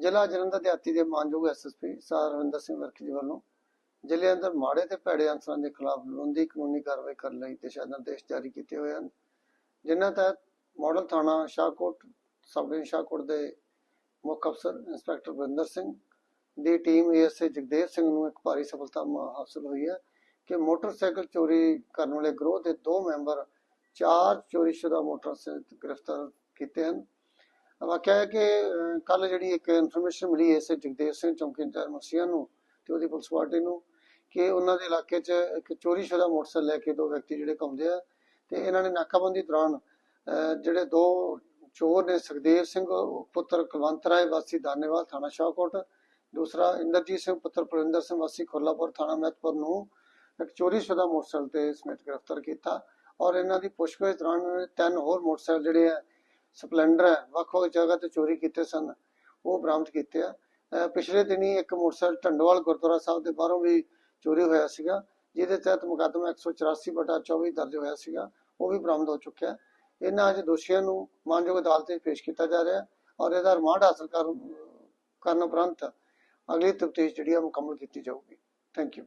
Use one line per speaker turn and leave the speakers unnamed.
ਜ਼ਿਲ੍ਹਾ ਜਲੰਧਰ ਦਿਹਾਤੀ ਦੇ ਮਾਨਯੋਗ ਐਸਐਸਪੀ ਸਰਵਿੰਦਰ ਸਿੰਘ ਵਰਕੀ ਜੀ ਵੱਲੋਂ ਜ਼ਿਲ੍ਹੇ ਅੰਦਰ ਮਾੜੇ ਤੇ ਭੈੜੇ ਅਨਸਰਾਂ ਦੇ ਖਿਲਾਫ ਲੋੜੀਂਦੀ ਕਾਨੂੰਨੀ ਕਾਰਵਾਈ ਕਰਨ ਲਈ ਦਿਸ਼ਾ ਨਿਰਦੇਸ਼ ਜਾਰੀ ਕੀਤੇ ਹੋਏ ਹਨ। ਜਿਨ੍ਹਾਂ ਤਹਿਤ ਮਾਡਲ ਥਾਣਾ ਸ਼ਾਹਕੋਟ ਸਬ ਡਿਵੀਜ਼ਨ ਸ਼ਾਹਕੋਟ ਦੇ ਮੁੱਖ ਅਫਸਰ ਇੰਸਪੈਕਟਰ ਵਰਿੰਦਰ ਸਿੰਘ, ਦੀ ਟੀਮ ਏਐਸਏ ਜਗਦੇਵ ਸਿੰਘ ਨੂੰ ਇੱਕ ਭਾਰੀ ਸਫਲਤਾ ਹਾਸਲ ਹੋਈ ਹੈ ਕਿ ਮੋਟਰਸਾਈਕਲ ਚੋਰੀ ਕਰਨ ਵਾਲੇ ਗਰੋਹ ਦੇ ਦੋ ਮੈਂਬਰ ਚਾਰ ਚੋਰੀशुदा ਮੋਟਰਸਾਈਕਲ ਗ੍ਰਿਫਤਾਰ ਕੀਤੇ ਹਨ। ਵਾਕਿਆ ਹੈ ਕਿ ਕੱਲ ਜਿਹੜੀ ਇੱਕ ਇਨਫੋਰਮੇਸ਼ਨ ਮਿਲੀ ਇਸ ਜਗਦੇਵ ਸਿੰਘ ਚੌਂਕੀ ਇੰਚਾਰਜ ਮਸੀਆ ਨੂੰ ਤੇ ਉਹਦੀ ਪੁਲਿਸ ਪਾਰਟੀ ਨੂੰ ਕਿ ਉਹਨਾਂ ਦੇ ਇਲਾਕੇ 'ਚ ਇੱਕ ਚੋਰੀਸ਼ੁਦਾ ਮੋਟਰਸਾਈਕਲ ਲੈ ਕੇ ਦੋ ਵਿਅਕਤੀ ਜਿਹੜੇ ਘੁੰਮਦੇ ਆ ਤੇ ਇਹਨਾਂ ਨੇ ਨਾਕਾਬੰਦੀ ਦੌਰਾਨ ਜਿਹੜੇ ਦੋ ਚੋਰ ਨੇ ਸੁਖਦੇਵ ਸਿੰਘ, ਪੁੱਤਰ ਕੁਲਵੰਤ ਰਾਏ, ਵਾਸੀ ਦਾਨੇਵਾਲ ਥਾਣਾ ਸ਼ਾਹਕੋਟ, ਦੂਸਰਾ ਇੰਦਰਜੀਤ ਸਿੰਘ, ਪੁੱਤਰ ਪ੍ਰਵਿੰਦਰ ਸਿੰਘ, ਵਾਸੀ ਖੋਲਾਪੁਰ ਥਾਣਾ ਮਹਿਤਪੁਰ ਨੂੰ ਇੱਕ ਚੋਰੀ ਸ਼ੁਦਾ ਮੋਟਰਸਾਈਕਲ ਤੇ ਸਮੇਤ ਗ੍ਰਿਫਤਾਰ ਕੀਤਾ ਔਰ ਇਹਨਾਂ ਦੀ ਪੁੱਛਗਿੱਛ ਦੌਰਾਨ ਤਿੰਨ ਹੋਰ ਮੋਟਰਸਾਈਕਲ ਜਿਹੜੇ ਆ ਸਪਲੈਂਡਰ ਵੱਖ-ਵੱਖ ਜਗ੍ਹਾ ਤੇ ਚੋਰੀ ਕੀਤੇ ਸਨ। ਉਹ ਬਰਾਮਦ ਕੀਤੇ ਆ। ਪਿਛਲੇ ਦਿਨੀ ਇੱਕ ਮੋਟਰਸਾਈਕਲ ਢੰਡੋਵਾਲ ਗੁਰਦੁਆਰਾ ਸਾਹਿਬ ਦੇ ਬਾਹਰੋਂ ਵੀ ਚੋਰੀ ਹੋਇਆ ਸੀਗਾ, ਜਿਹਦੇ ਤਹਿਤ ਮੁਕੱਦਮਾ 184/24 ਦਰਜ ਹੋਇਆ ਸੀਗਾ। ਉਹ ਵੀ ਬਰਾਮਦ ਹੋ ਚੁੱਕਿਆ ਹੈ। ਇਹਨਾਂ ਅੱਜ ਦੋਸ਼ੀਆਂ ਨੂੰ ਮਾਨਯੋਗ ਅਦਾਲਤ ਵਿੱਚ ਪੇਸ਼ ਕੀਤਾ ਜਾ ਰਿਹਾ ਔਰ ਇਹਦਾ ਰਿਮਾਂਡ ਹਾਸਲ ਕਰਨ ਉਪਰੰਤ ਅਗਲੀ ਤਫਤੀਸ਼ ਜਿਹੜੀ ਆ ਮੁਕੰਮਲ ਕੀਤੀ ਜਾਊਗੀ। Thank you